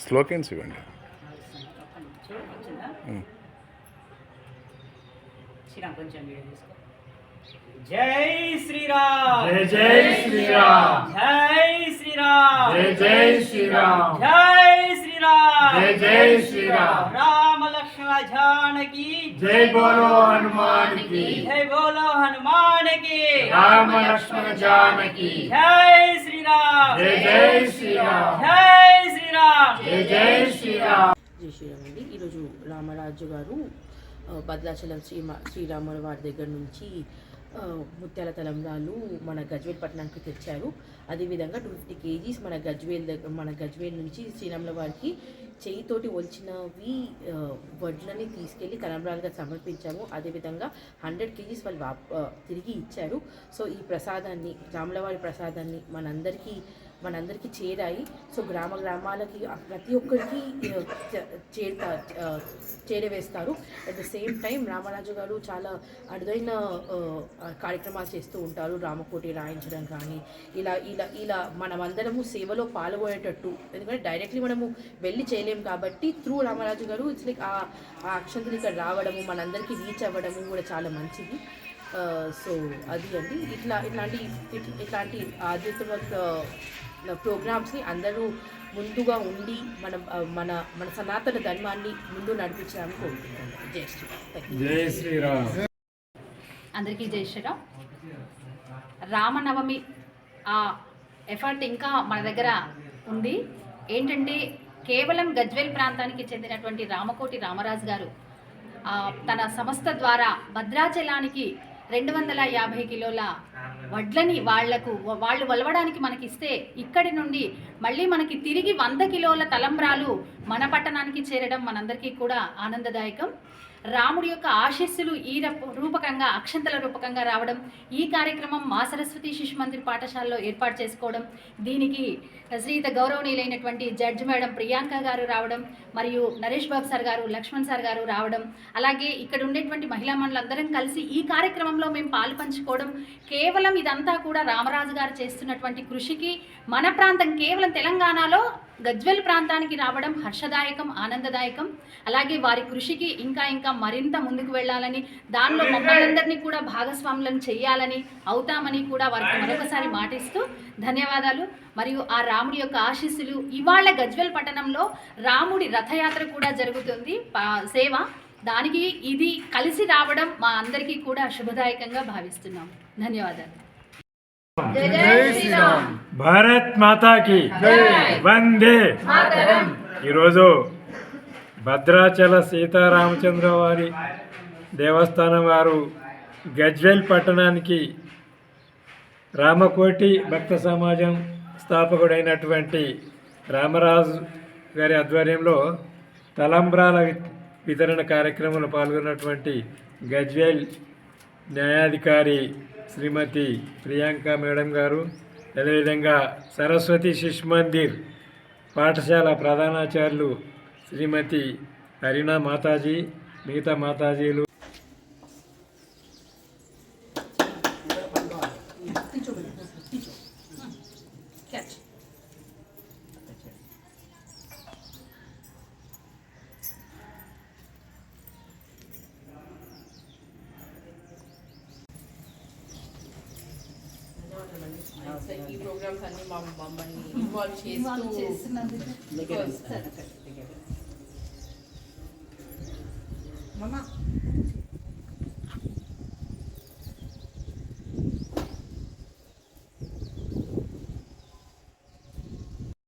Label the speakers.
Speaker 1: స్లోకెన్స్ ఇవ్వండి.
Speaker 2: జై శ్రీరామ్.
Speaker 3: జై జై శ్రీరామ్.
Speaker 2: జై శ్రీరామ్.
Speaker 3: జై జై శ్రీరామ్.
Speaker 2: జై శ్రీరామ్
Speaker 3: జై జై శ్రీరామ్.
Speaker 2: రామ లక్ష్మణ జానకి.
Speaker 3: జై బోలో హనుమాన్కి
Speaker 2: జై బోలో హనుమాన్కి
Speaker 3: రామ లక్ష్మణ జానకి.
Speaker 2: జై శ్రీరామ్.
Speaker 3: జై జై శ్రీరామ్.
Speaker 2: జై శ్రీరామ్.
Speaker 3: జై జై శ్రీరామ్.
Speaker 4: జై శ్రీరామ్ అండి. ఈరోజు రామరాజు గారు భద్రాచలం శ్రీ శ్రీరాముల వారి దగ్గర నుంచి ముత్యాల తలంబ్రాలు మన గజ్వేల్ పట్టణానికి తెచ్చారు. అదేవిధంగా టూ ఫిఫ్టీ కేజీస్ మన గజ్వేల్ దగ్గర మన గజ్వేల్ నుంచి శ్రీరాముల వారికి చేయితోటి వచ్చినవి వడ్లని తీసుకెళ్ళి తలంబ్రాలుగా సమర్పించాము. అదేవిధంగా హండ్రెడ్ కేజీస్ వాళ్ళు తిరిగి ఇచ్చారు. సో ఈ ప్రసాదాన్ని రాములవారి ప్రసాదాన్ని మనందరికీ మనందరికీ చేరాయి. సో గ్రామ గ్రామాలకి ప్రతి ఒక్కరికి చేరుతా చేరవేస్తారు. At the same time Ramaraju garu చాలా అరుదైన కార్యక్రమాలు చేస్తూ ఉంటారు. రామకోటి రాయించడం కానీ ఇలా ఇలా ఇలా మనమందరము సేవలో పాల్గొనేటట్టు. ఎందుకంటే డైరెక్ట్లీ మనము వెళ్ళి చేయలేం కాబట్టి త్రూ రామరాజు గారు ఇట్స్ లైక్ ఆ ఆ అక్షంతలు ఇక్కడ రావడము మనందరికీ రీచ్ అవ్వడము కూడా చాలా మంచిది. సో అది అండి. ఇట్లా ఇట్లాంటి ఇట్- ఇట్లాంటి ఆధ్యాత్మిక ప్రోగ్రామ్స్ని అందరూ ముందుగా ఉండి మన మన మన సనాతన ధర్మాన్ని ముందు నడిపించడానికి కోరుకుంటున్నాను శ్రీరామ్
Speaker 3: జై శ్రీరామ్
Speaker 5: అందరికీ జై శ్రీరామ్ రామనవమి ఆ ఎఫర్ట్ ఇంకా మన దగ్గర ఉంది. ఏంటంటే కేవలం గజ్వేల్ ప్రాంతానికి చెందినటువంటి రామకోటి రామరాజు గారు తన సంస్థ ద్వారా భద్రాచలానికి రెండు వందల యాభై కిలోల వడ్లని వాళ్ళకు వాళ్ళు వలవడానికి మనకి ఇస్తే ఇక్కడి నుండి మళ్ళీ మనకి తిరిగి వంద కిలోల తలంబ్రాలు మన పట్టణానికి చేరడం మనందరికీ కూడా ఆనందదాయకం. రాముడి యొక్క ఆశీస్సులు ఈ రూపకంగా అక్షంతల రూపకంగా రావడం ఈ కార్యక్రమం మా సరస్వతి శిశు మందిర్ పాఠశాలలో ఏర్పాటు చేసుకోవడం దీనికి శ్రీత గౌరవనీయులైనటువంటి జడ్జ్ మేడం ప్రియాంక గారు రావడం మరియు నరేష్ బాబు సార్ గారు లక్ష్మణ్ సార్ గారు రావడం అలాగే ఇక్కడ ఉండేటువంటి మహిళా మండలందరం కలిసి ఈ కార్యక్రమంలో మేము పాలు పంచుకోవడం కేవలం ఇదంతా కూడా రామరాజు గారు చేస్తున్నటువంటి కృషికి మన ప్రాంతం కేవలం తెలంగాణలో గజ్వెల్ ప్రాంతానికి రావడం హర్షదాయకం ఆనందదాయకం. అలాగే వారి కృషికి ఇంకా ఇంకా మరింత ముందుకు వెళ్ళాలని దానిలో మమ్మల్ని కూడా భాగస్వాములను చేయాలని అవుతామని కూడా వారికి మరొకసారి మాటిస్తూ ధన్యవాదాలు. మరియు ఆ రాముడి యొక్క ఆశీస్సులు ఇవాళ గజ్వెల్ పట్టణంలో రాముడి రథయాత్ర కూడా జరుగుతుంది. సేవ. దానికి ఇది కలిసి రావడం మా అందరికీ కూడా శుభదాయకంగా భావిస్తున్నాం. ధన్యవాదాలు.
Speaker 3: భారత్ మాతాకి వందే. ఈరోజు భద్రాచల సీతారామచంద్ర వారి దేవస్థానం వారు గజ్వేల్ పట్టణానికి రామకోటి భక్త సమాజం స్థాపకుడైనటువంటి రామరాజు గారి ఆధ్వర్యంలో తలంబ్రాల వితరణ కార్యక్రమంలో పాల్గొన్నటువంటి గజ్వేల్ న్యాయాధికారి శ్రీమతి ప్రియాంక మేడం గారు అదేవిధంగా సరస్వతి శిశు మందిర్ పాఠశాల ప్రధానాచార్యులు శ్రీమతి హరిణా మాతాజీ మిగతా మాతాజీలు
Speaker 4: ఈ ప్రోగ్రామ్స్ అన్ని మా మమ్మల్ని ఇన్వాల్వ్ చేస్తూ